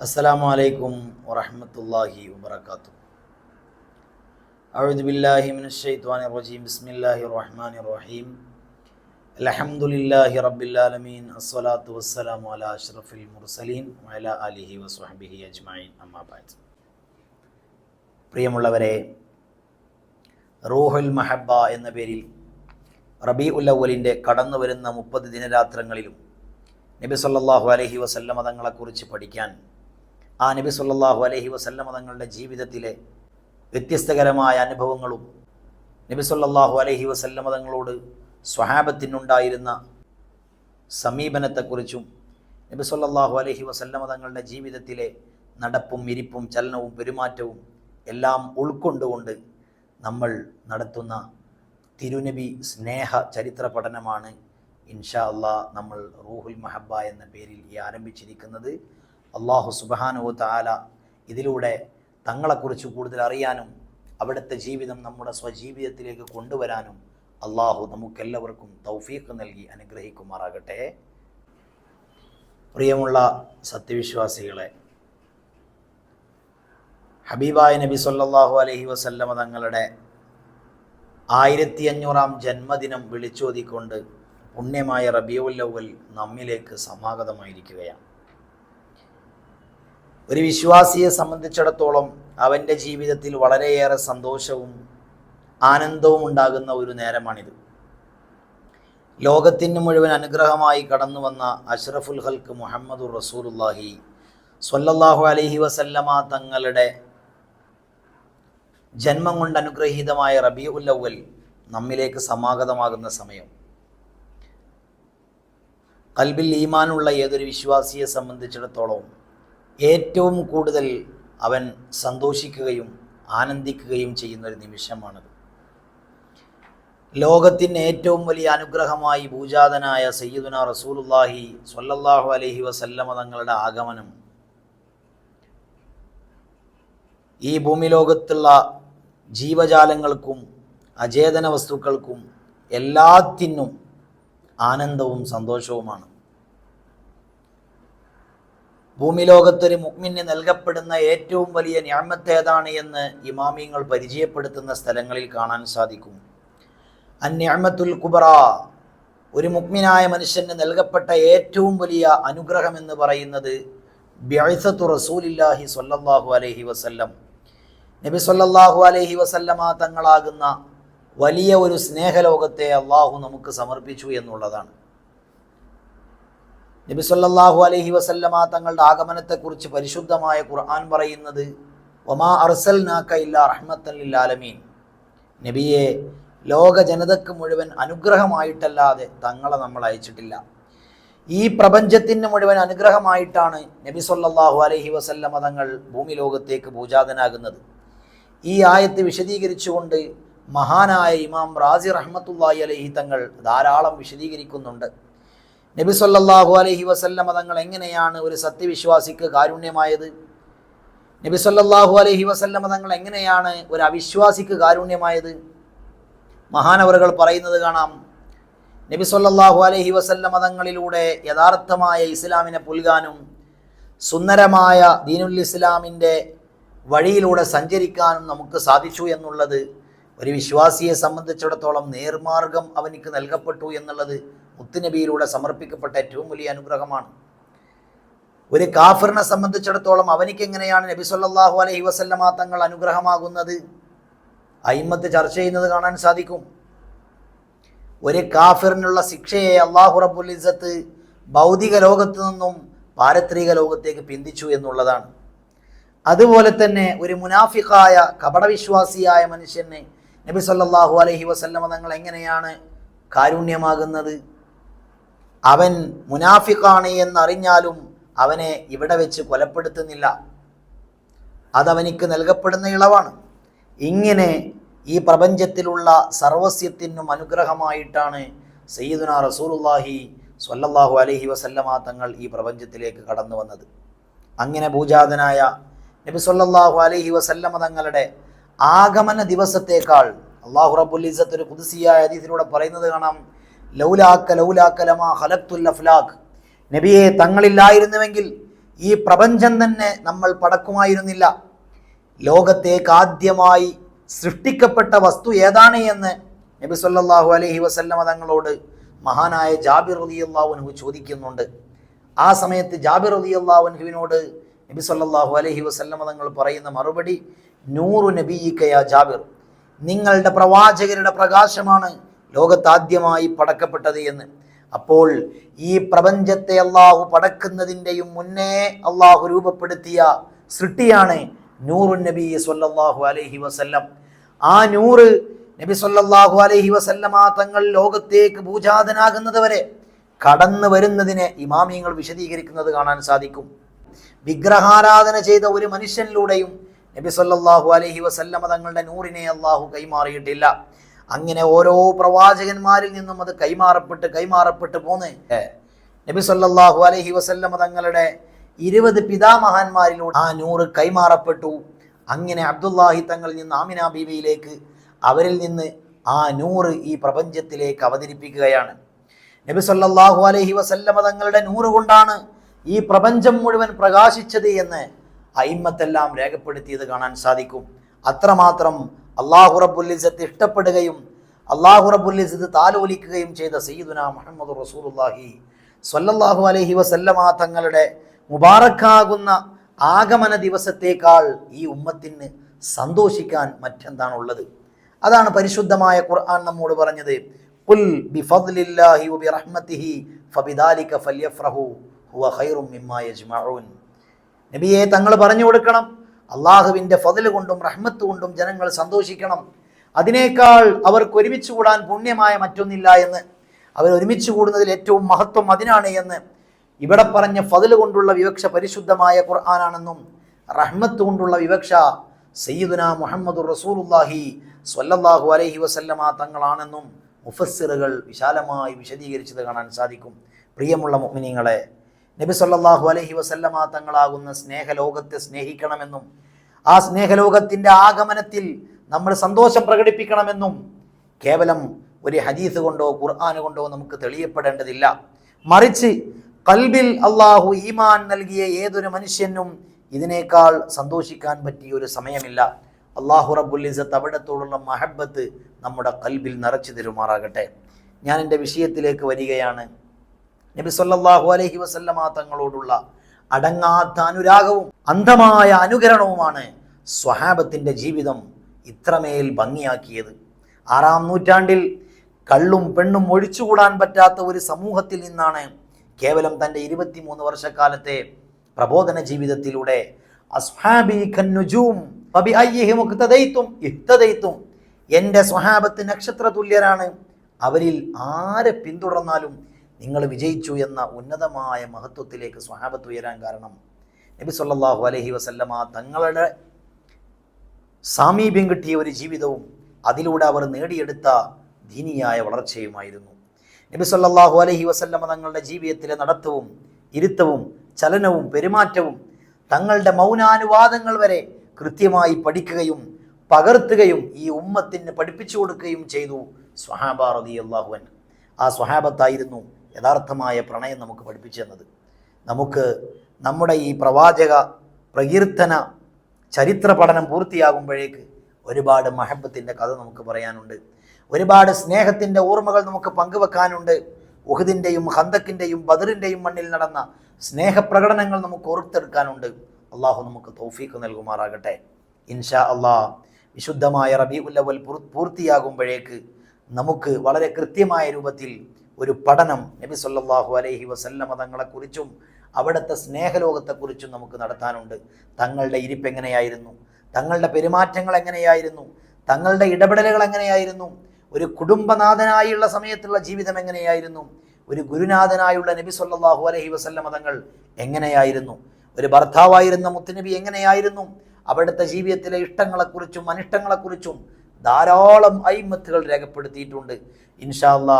السلام عليكم ورحمة الله وبركاته أعوذ بالله من الشيطان الرجيم بسم الله الرحمن الرحيم الحمد لله رب العالمين الصلاة والسلام على أشرف المرسلين وعلى آله وصحبه أجمعين أما بعد പ്രിയമുള്ളവരെ റൂഹുൽ മഹബ എന്ന പേരിൽ റബി ഉൽ അവലിൻ്റെ കടന്നു വരുന്ന മുപ്പത് ദിനരാത്രങ്ങളിലും നബി സല്ലല്ലാഹു അലൈഹി വസല്ലമ തങ്ങളെക്കുറിച്ച് പഠിക്കാൻ ആ നബി സല്ലാഹു അലഹി വസല്ലമ തങ്ങളുടെ ജീവിതത്തിലെ വ്യത്യസ്തകരമായ അനുഭവങ്ങളും നബി സല്ലാഹു അലഹി വസല്ലമ തങ്ങളോട് സ്വഹാബത്തിനുണ്ടായിരുന്ന സമീപനത്തെക്കുറിച്ചും നബി സല്ലാഹു അലഹി വസല്ലമ തങ്ങളുടെ ജീവിതത്തിലെ നടപ്പും ഇരിപ്പും ചലനവും പെരുമാറ്റവും എല്ലാം ഉൾക്കൊണ്ടുകൊണ്ട് നമ്മൾ നടത്തുന്ന തിരുനബി സ്നേഹ ചരിത്ര പഠനമാണ് ഇൻഷാ അള്ളാ നമ്മൾ റൂഹുൽ മഹബ എന്ന പേരിൽ ഈ ആരംഭിച്ചിരിക്കുന്നത്. അള്ളാഹു സുബാനുവ താല ഇതിലൂടെ തങ്ങളെക്കുറിച്ച് കൂടുതൽ അറിയാനും അവിടുത്തെ ജീവിതം നമ്മുടെ സ്വജീവിതത്തിലേക്ക് കൊണ്ടുവരാനും അള്ളാഹു നമുക്കെല്ലാവർക്കും തൗഫീഖ് നൽകി അനുഗ്രഹിക്കുമാറാകട്ടെ. പ്രിയമുള്ള സത്യവിശ്വാസികളെ ഹബീബായ നബി സല്ലാഹു അലഹി വസല്ലമ തങ്ങളുടെ ആയിരത്തി അഞ്ഞൂറാം ജന്മദിനം വിളിച്ചോതിക്കൊണ്ട് പുണ്യമായ റബിയുല്ലവൽ നമ്മിലേക്ക് സമാഗതമായിരിക്കുകയാണ്. ഒരു വിശ്വാസിയെ സംബന്ധിച്ചിടത്തോളം അവന്റെ ജീവിതത്തിൽ വളരെയേറെ സന്തോഷവും ആനന്ദവും ഉണ്ടാകുന്ന ഒരു നേരമാണിത്. ലോകത്തിന് മുഴുവൻ അനുഗ്രഹമായി കടന്നു വന്ന അഷ്റഫുൽ ഹൽക്ക് മുഹമ്മദുർ റസൂലുല്ലാഹി സ്വല്ലല്ലാഹു അലഹി വസല്ലമ തങ്ങളുടെ ജന്മം കൊണ്ട് അനുഗ്രഹീതമായ റബി ഉല്ലവൽ നമ്മിലേക്ക് സമാഗതമാകുന്ന സമയം. കൽബിൽ ഈമാനുള്ള ഏതൊരു വിശ്വാസിയെ സംബന്ധിച്ചിടത്തോളം ഏറ്റവും കൂടുതൽ അവൻ സന്തോഷിക്കുകയും ആനന്ദിക്കുകയും ചെയ്യുന്ന ഒരു നിമിഷമാണത്. ലോകത്തിന് ഏറ്റവും വലിയ അനുഗ്രഹമായി ഭൂജാതനായ സയ്യിദുന റസൂലുല്ലാഹി സ്വല്ലല്ലാഹു അലൈഹി വസല്ലമ തങ്ങളുടെ ആഗമനം. ഈ ഭൂമി ലോകത്തുള്ള ജീവജാലങ്ങൾക്കും അചേതന വസ്തുക്കൾക്കും എല്ലാത്തിനും ആനന്ദവും സന്തോഷവുമാണ്. ഭൂമി ലോകത്തൊരു മുഗ്മിന് നൽകപ്പെടുന്ന ഏറ്റവും വലിയ ഞാമത്തേതാണ് എന്ന് ഇമാമിയങ്ങൾ പരിചയപ്പെടുത്തുന്ന സ്ഥലങ്ങളിൽ കാണാൻ സാധിക്കും. അന്യാമത്തുൽ കുബറ ഒരു മുഗ്മിനായ മനുഷ്യന് നൽകപ്പെട്ട ഏറ്റവും വലിയ അനുഗ്രഹം എന്ന് പറയുന്നത് ബ്യഴ്സത്തു റസൂലില്ലാഹി സൊല്ലാഹു അലഹി വസല്ലം. നബി സൊല്ലാഹു അലഹി വസല്ലമ തങ്ങളാകുന്ന വലിയ ഒരു സ്നേഹലോകത്തെ അള്ളാഹു നമുക്ക് സമർപ്പിച്ചു എന്നുള്ളതാണ്. നബി സല്ലാഹു അലഹി വസല്ലമ തങ്ങളുടെ ആഗമനത്തെക്കുറിച്ച് പരിശുദ്ധമായ ഖുർആൻ പറയുന്നത് ഒമാ അർസൽ നാക്ക ഇല്ല ആലമീൻ നബിയെ ലോക ജനതക്ക് മുഴുവൻ അനുഗ്രഹമായിട്ടല്ലാതെ തങ്ങളെ നമ്മൾ അയച്ചിട്ടില്ല. ഈ പ്രപഞ്ചത്തിന് മുഴുവൻ അനുഗ്രഹമായിട്ടാണ് നബി സല്ലാഹു അലഹി വസല്ലമ തങ്ങൾ ഭൂമി ലോകത്തേക്ക് പൂജാതനാകുന്നത്. ഈ ആയത്ത് വിശദീകരിച്ചുകൊണ്ട് മഹാനായ ഇമാം റാസി റഹ്മത്തുല്ലാഹി അലഹി തങ്ങൾ ധാരാളം വിശദീകരിക്കുന്നുണ്ട്. നബി സല്ലാഹു അലഹി വസല്ലമ തങ്ങൾ എങ്ങനെയാണ് ഒരു സത്യവിശ്വാസിക്ക് കാരുണ്യമായത്? നബി സല്ലാഹു അലഹി വസല്ലമ തങ്ങൾ എങ്ങനെയാണ് ഒരു അവിശ്വാസിക്ക് കാരുണ്യമായത്? മഹാനവറുകൾ പറയുന്നത് കാണാം. നബി സല്ലാഹു അലഹി വസല്ലമ തങ്ങളിലൂടെ യഥാർത്ഥമായ ഇസ്ലാമിനെ പുൽകാനും സുന്ദരമായ ദീനുൽ ഇസ്ലാമിന്റെ വഴിയിലൂടെ സഞ്ചരിക്കാനും നമുക്ക് സാധിച്ചു എന്നുള്ളത് ഒരു വിശ്വാസിയെ സംബന്ധിച്ചിടത്തോളം നേർമാർഗം അവനിക്ക് നൽകപ്പെട്ടു എന്നുള്ളത് മുത്തുനബിയിലൂടെ സമർപ്പിക്കപ്പെട്ട ഏറ്റവും വലിയ അനുഗ്രഹമാണ്. ഒരു കാഫിറിനെ സംബന്ധിച്ചിടത്തോളം അവനിക്ക് എങ്ങനെയാണ് നബി സല്ലാഹു അലൈഹി വസല്ലമ തങ്ങൾ അനുഗ്രഹമാകുന്നത്? അയിമത്ത് ചർച്ച ചെയ്യുന്നത് കാണാൻ സാധിക്കും. ഒരു കാഫിറിനുള്ള ശിക്ഷയെ അള്ളാഹു റബ്ബുൽ ഇസത്ത് ഭൗതിക ലോകത്തു നിന്നും പാരത്രിക ലോകത്തേക്ക് പിന്തിച്ചു എന്നുള്ളതാണ്. അതുപോലെ തന്നെ ഒരു മുനാഫിക്കായ കപടവിശ്വാസിയായ മനുഷ്യനെ നബി സല്ലാഹു അലഹി വസല്ലമ തങ്ങൾ എങ്ങനെയാണ് കാരുണ്യമാകുന്നത്? അവൻ മുനാഫിക്കാണ് എന്നറിഞ്ഞാലും അവനെ ഇവിടെ വെച്ച് കൊലപ്പെടുത്തുന്നില്ല. അതവനിക്ക് നൽകപ്പെടുന്ന ഇളവാണ്. ഇങ്ങനെ ഈ പ്രപഞ്ചത്തിലുള്ള സർവസ്യത്തിനും അനുഗ്രഹമായിട്ടാണ് സയ്യിദുന റസൂലുല്ലാഹി സ്വല്ലല്ലാഹു അലഹി വസല്ലമ തങ്ങൾ ഈ പ്രപഞ്ചത്തിലേക്ക് കടന്നു വന്നത്. അങ്ങനെ പൂജാതനായ നബി സ്വല്ലല്ലാഹു അലഹി വസല്ലമ തങ്ങളുടെ ആഗമന ദിവസത്തേക്കാൾ അള്ളാഹു റബ്ബുൽ ഇസത്ത് ഒരു പുതുസിയായ ഹദീസിലൂടെ പറയുന്നത് കാണാം ലൗലാക്ക ലൗലാക്ക ലമാ ഖലഖ്തുൽ അഫ്ലാഖ്. നബിയെ തങ്ങളില്ലായിരുന്നുവെങ്കിൽ ഈ പ്രപഞ്ചം തന്നെ നമ്മൾ പടക്കുമായിരുന്നില്ല. ലോകത്തേക്ക് ആദ്യമായി സൃഷ്ടിക്കപ്പെട്ട വസ്തു ഏതാണ് എന്ന് നബി സല്ലാഹു അലഹി വസല്ലമ തങ്ങളോട് മഹാനായ ജാബിർ റളിയല്ലാഹു ചോദിക്കുന്നുണ്ട്. ആ സമയത്ത് ജാബിർ റളിയല്ലാഹുവിനോട് നബി സല്ലാഹു അലഹി വസല്ലമ തങ്ങൾ പറയുന്ന മറുപടി നൂറു നബീക്കയാ ജാബിർ. നിങ്ങളുടെ പ്രവാചകരുടെ പ്രകാശമാണ് ലോകത്താദ്യമായി പടക്കപ്പെട്ടത് എന്ന്. അപ്പോൾ ഈ പ്രപഞ്ചത്തെ അള്ളാഹു പടക്കുന്നതിന്റെയും മുന്നേ അള്ളാഹു രൂപപ്പെടുത്തിയ സൃഷ്ടിയാണ് നൂറു നബി സൊല്ലാഹു അലഹി വസല്ലം. ആ നൂറ് നബി സൊല്ലാഹു അലഹി വസല്ലമ തങ്ങൾ ലോകത്തേക്ക് പൂജാതനാകുന്നത് വരെ കടന്നു വരുന്നതിനെ ഇമാമിയങ്ങൾ വിശദീകരിക്കുന്നത് കാണാൻ സാധിക്കും. വിഗ്രഹാരാധന ചെയ്ത ഒരു മനുഷ്യനിലൂടെയും നബി സല്ലാഹു അലഹി വസല്ലമ തങ്ങളുടെ നൂറിനെ അള്ളാഹു കൈമാറിയിട്ടില്ല. അങ്ങനെ ഓരോ പ്രവാചകന്മാരിൽ നിന്നും അത് കൈമാറപ്പെട്ട് കൈമാറപ്പെട്ട് പോന്ന്. നബി സല്ലാഹു അലഹി വസല്ലമ തങ്ങളുടെ ഇരുപത് പിതാമഹാന്മാരിലൂടെ ആ നൂറ് കൈമാറപ്പെട്ടു. അങ്ങനെ അബ്ദുല്ലാഹി തങ്ങളിൽ നിന്ന് ആമിന ബീവിയിലേക്ക് അവരിൽ നിന്ന് ആ നൂറ് ഈ പ്രപഞ്ചത്തിലേക്ക് അവതരിപ്പിക്കുകയാണ്. നബി സല്ലാഹു അലഹി വസല്ലമ തങ്ങളുടെ നൂറ് കൊണ്ടാണ് ഈ പ്രപഞ്ചം മുഴുവൻ പ്രകാശിച്ചത് എന്ന് അയിമ്മത്തെല്ലാം രേഖപ്പെടുത്തിയത് കാണാൻ സാധിക്കും. അത്രമാത്രം അള്ളാഹു റബുല്ലിസത്ത് ഇഷ്ടപ്പെടുകയും അള്ളാഹു റബുല്ലിസത്ത് താലോലിക്കുകയും ചെയ്ത സയ്യിദുന മുഹമ്മദ് റസൂലുള്ളാഹി സ്വല്ലല്ലാഹു അലൈഹി വസല്ലമ തങ്ങളുടെ മുബാറക്കാകുന്ന ആഗമന ദിവസത്തേക്കാൾ ഈ ഉമ്മത്തിന് സന്തോഷിക്കാൻ മറ്റെന്താണുള്ളത്? അതാണ് പരിശുദ്ധമായ ഖുർആൻ നമ്മോട് പറഞ്ഞത്. ഖുൽ ബിഫദ്ലില്ലാഹി വബിറഹ്മതിഹി ഫബിദാലിക ഫല്യഫ്റഹു ഹുവ ഖൈറും മിമ്മാ യജ്മഊൻ. നബിയെ തങ്ങൾ പറഞ്ഞു കൊടുക്കണം. അള്ളാഹുവിന്റെ ഫതിൽ കൊണ്ടും റഹ്മത്ത് കൊണ്ടും ജനങ്ങൾ സന്തോഷിക്കണം. അതിനേക്കാൾ അവർക്ക് ഒരുമിച്ച് കൂടാൻ പുണ്യമായ മറ്റൊന്നില്ല എന്ന്. അവർ ഒരുമിച്ച് കൂടുന്നതിൽ ഏറ്റവും മഹത്വം അതിനാണ് എന്ന്. ഇവിടെ പറഞ്ഞ ഫതിൽ കൊണ്ടുള്ള വിവക്ഷ പരിശുദ്ധമായ ഖുർആാനാണെന്നും റഹ്മത്ത് കൊണ്ടുള്ള വിവക്ഷ സയ്യിദുന മുഹമ്മദ് റസൂലുല്ലാഹി സ്വല്ലല്ലാഹു അലൈഹി വസല്ലമ തങ്ങളാണെന്നും മുഫസ്സിറുകൾ വിശാലമായി വിശദീകരിച്ചത് കാണാൻ സാധിക്കും. പ്രിയമുള്ള മുഅ്മിനീങ്ങളെ നബി സല്ലല്ലാഹു അലൈഹി വസല്ലമ തങ്ങളാകുന്ന സ്നേഹലോകത്തെ സ്നേഹിക്കണമെന്നും ആ സ്നേഹലോകത്തിന്റെ ആഗമനത്തിൽ നമ്മൾ സന്തോഷം പ്രകടിപ്പിക്കണമെന്നും കേവലം ഒരു ഹദീസ് കൊണ്ടോ ഖുർആൻ കൊണ്ടോ നമുക്ക് തെളിയപ്പെടേണ്ടതില്ല. മറിച്ച് കൽബിൽ അള്ളാഹു ഈമാൻ നൽകിയ ഏതൊരു മനുഷ്യനും ഇതിനേക്കാൾ സന്തോഷിക്കാൻ പറ്റിയ ഒരു സമയമില്ല. അള്ളാഹു റബുല്ലിസത്ത് അവിടത്തോടുള്ള മഹബത്ത് നമ്മുടെ കൽബിൽ നിറച്ചു തരുമാറാകട്ടെ. ഞാൻ എന്റെ വിഷയത്തിലേക്ക് വരികയാണ്. നബി സല്ലാഹു അലഹി വസല്ലമ തങ്ങളോടുള്ള അടങ്ങാത്ത അനുരാഗവും അന്ധമായ അനുകരണവുമാണ് സ്വഹാബത്തിന്റെ ജീവിതം ഇത്രമേൽ ഭംഗിയാക്കിയത്. ആറാം നൂറ്റാണ്ടിൽ കള്ളും പെണ്ണും ഒഴിച്ചുകൂടാൻ പറ്റാത്ത ഒരു സമൂഹത്തിൽ നിന്നാണ് കേവലം തന്റെ ഇരുപത്തിമൂന്ന് വർഷക്കാലത്തെ പ്രബോധന ജീവിതത്തിലൂടെ എന്റെ സ്വഹാബത്ത് നക്ഷത്ര തുല്യരാണ് അവരിൽ ആരെ പിന്തുടർന്നാലും നിങ്ങൾ വിജയിച്ചു എന്ന ഉന്നതമായ മഹത്വത്തിലേക്ക് സ്വഹാബത്ത് ഉയരാൻ കാരണം നബി സല്ലാഹു അലഹി വസല്ലമ തങ്ങളുടെ സാമീപ്യം കിട്ടിയ ഒരു ജീവിതവും അതിലൂടെ അവർ നേടിയെടുത്ത ദീനിയായ വളർച്ചയുമായിരുന്നു. നബി സല്ലാഹു അലഹി വസല്ലമ തങ്ങളുടെ ജീവിതത്തിലെ നടത്തവും ഇരുത്തവും ചലനവും പെരുമാറ്റവും തങ്ങളുടെ മൗനാനുവാദങ്ങൾ വരെ കൃത്യമായി പഠിക്കുകയും പകർത്തുകയും ഈ ഉമ്മത്തിന് പഠിപ്പിച്ചു കൊടുക്കുകയും ചെയ്തു സ്വഹാബ അള്ളാഹുവൻ ആ സ്വഹാബത്തായിരുന്നു യഥാർത്ഥമായ പ്രണയം നമുക്ക് പഠിപ്പിച്ചു തന്നത്. നമുക്ക് നമ്മുടെ ഈ പ്രവാചക പ്രകീർത്തന ചരിത്ര പഠനം പൂർത്തിയാകുമ്പോഴേക്ക് ഒരുപാട് മഹബത്തിന്റെ കഥ നമുക്ക് പറയാനുണ്ട്. ഒരുപാട് സ്നേഹത്തിന്റെ ഓർമ്മകൾ നമുക്ക് പങ്കുവെക്കാനുണ്ട്. ഉഹദിന്റെയും ഹന്തക്കിന്റെയും ബദറിന്റെയും മണ്ണിൽ നടന്ന സ്നേഹപ്രകടനങ്ങൾ നമുക്ക് ഓർത്തെടുക്കാനുണ്ട്. അള്ളാഹു നമുക്ക് തൗഫീഖ് നൽകുമാറാകട്ടെ. ഇൻഷാ അള്ളാഹ് വിശുദ്ധമായ റബി ഉല്ലവൽ പൂർത്തിയാകുമ്പോഴേക്ക് നമുക്ക് വളരെ കൃത്യമായ രൂപത്തിൽ ഒരു പഠനം നബി സല്ലാഹു അലൈഹി വസല്ലമ തങ്ങളെക്കുറിച്ചും അവിടുത്തെ സ്നേഹലോകത്തെക്കുറിച്ചും നമുക്ക് നടത്താനുണ്ട്. തങ്ങളുടെ ഇരിപ്പ് എങ്ങനെയായിരുന്നു? തങ്ങളുടെ പെരുമാറ്റങ്ങൾ എങ്ങനെയായിരുന്നു? തങ്ങളുടെ ഇടപെടലുകൾ എങ്ങനെയായിരുന്നു? ഒരു കുടുംബനാഥനായുള്ള സമയത്തുള്ള ജീവിതം എങ്ങനെയായിരുന്നു? ഒരു ഗുരുനാഥനായുള്ള നബി സല്ലാഹു അലഹി വസല്ലമ തങ്ങൾ എങ്ങനെയായിരുന്നു? ഒരു ഭർത്താവായിരുന്ന മുത്തുനബി എങ്ങനെയായിരുന്നു? അവിടുത്തെ ജീവിതത്തിലെ ഇഷ്ടങ്ങളെക്കുറിച്ചും അനിഷ്ടങ്ങളെക്കുറിച്ചും ധാരാളം ഐമത്തുകൾ രേഖപ്പെടുത്തിയിട്ടുണ്ട്. ഇൻഷാല്ലാ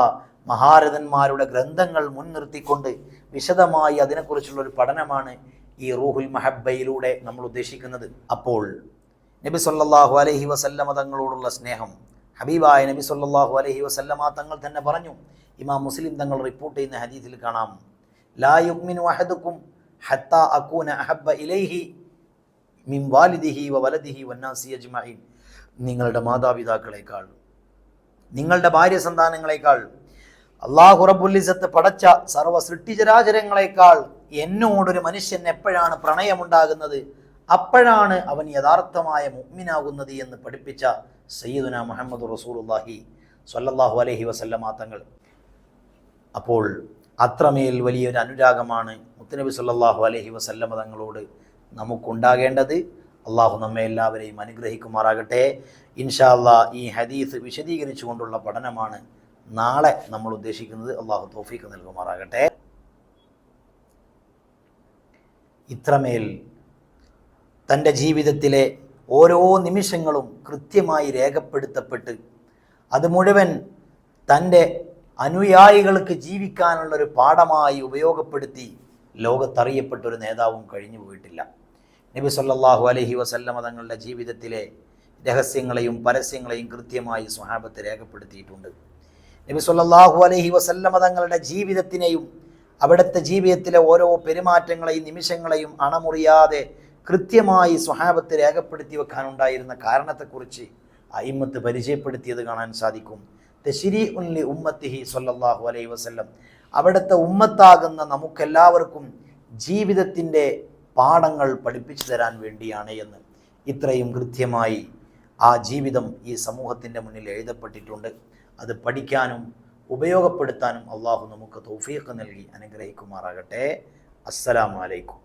മഹാരഥന്മാരുടെ ഗ്രന്ഥങ്ങൾ മുൻനിർത്തിക്കൊണ്ട് വിശദമായി അതിനെക്കുറിച്ചുള്ള ഒരു പഠനമാണ് ഈ റൂഹുൽ മഹബയിലൂടെ നമ്മൾ ഉദ്ദേശിക്കുന്നത്. അപ്പോൾ നബി സല്ലാഹു അലഹി വസല്ലമ തങ്ങളോടുള്ള സ്നേഹം ഹബീബായ നബി സല്ലാഹു അലഹി വസല്ലമ തങ്ങൾ തന്നെ പറഞ്ഞു. ഇമാം മുസ്ലിം തങ്ങൾ റിപ്പോർട്ട് ചെയ്യുന്ന ഹദീസിൽ കാണാം. ലാ യുഗ്മിനു അഹദുക്കും ഹത്ത അക്കൂന അഹബ്ബ ഇലൈഹി മിൻ വാലിദിഹി വ വലദിഹി വന്നാസി അജ്മഈൻ. നിങ്ങളുടെ മാതാപിതാക്കളെക്കാൾ നിങ്ങളുടെ ഭാര്യ സന്താനങ്ങളെക്കാൾ അള്ളാഹു റബുല്ലിസത്ത് പടച്ച സർവ സൃഷ്ടിചരാചരങ്ങളെക്കാൾ എന്നോടൊരു മനുഷ്യൻ എപ്പോഴാണ് പ്രണയമുണ്ടാകുന്നത്? അപ്പോഴാണ് അവൻ യഥാർത്ഥമായ മുഗ്മിനാകുന്നത് എന്ന് പഠിപ്പിച്ച സയ്യിദുന മുഹമ്മദ് റസൂലുള്ളാഹി സ്വല്ലല്ലാഹു അലഹി വസല്ലമ തങ്ങൾ. അപ്പോൾ അത്രമേൽ വലിയൊരു അനുരാഗമാണ് മുത്തനബി സല്ലല്ലാഹു അലഹി വസല്ലമ തങ്ങളോട് നമുക്കുണ്ടാകേണ്ടത്. അള്ളാഹു നമ്മെ എല്ലാവരെയും അനുഗ്രഹിക്കുമാറാകട്ടെ. ഇൻഷാ ഈ ഹദീസ് വിശദീകരിച്ചുകൊണ്ടുള്ള പഠനമാണ് നാളെ നമ്മൾ ഉദ്ദേശിക്കുന്നത് അള്ളാഹു തോഫീക്ക് നൽകുമാറാകട്ടെ. ഇത്രമേൽ തന്റെ ജീവിതത്തിലെ ഓരോ നിമിഷങ്ങളും കൃത്യമായി രേഖപ്പെടുത്തപ്പെട്ട് അത് മുഴുവൻ തന്റെ അനുയായികൾക്ക് ജീവിക്കാനുള്ളൊരു പാഠമായി ഉപയോഗപ്പെടുത്തി ലോകത്തറിയപ്പെട്ടൊരു നേതാവും കഴിഞ്ഞു പോയിട്ടില്ല. നബി സല്ലാഹു അലഹി വസല്ലമ തങ്ങളുടെ ജീവിതത്തിലെ രഹസ്യങ്ങളെയും പരസ്യങ്ങളെയും കൃത്യമായി സ്വഹാബത്ത് രേഖപ്പെടുത്തിയിട്ടുണ്ട്. നബി സല്ലല്ലാഹു അലൈഹി വസല്ലമ തങ്ങളുടെ ജീവിതത്തിനെയും അവിടുത്തെ ജീവിതത്തിലെ ഓരോ പെരുമാറ്റങ്ങളെയും നിമിഷങ്ങളെയും അണമുറിയാതെ കൃത്യമായി സ്വഹാബത്ത് രേഖപ്പെടുത്തി വെക്കാനുണ്ടായിരുന്ന കാരണത്തെക്കുറിച്ച് അയിമത്ത് പരിചയപ്പെടുത്തിയത് കാണാൻ സാധിക്കും. തശിരി ഉല്ലി ഉമ്മത്തിഹി സല്ലല്ലാഹു അലൈഹി വസല്ലം. അവിടുത്തെ ഉമ്മത്താകുന്ന നമുക്കെല്ലാവർക്കും ജീവിതത്തിന്റെ പാഠങ്ങൾ പഠിപ്പിച്ചു തരാൻ വേണ്ടിയാണ് എന്ന് ഇത്രയും കൃത്യമായി ആ ജീവിതം ഈ സമൂഹത്തിന്റെ മുന്നിൽ എഴുതപ്പെട്ടിട്ടുണ്ട്. അത് പഠിക്കാനും ഉപയോഗപ്പെടുത്താനും അള്ളാഹു നമുക്ക് തൗഫീഖ് നൽകി അനുഗ്രഹിക്കുമാറാകട്ടെ. അസ്സലാമു അലൈക്കും.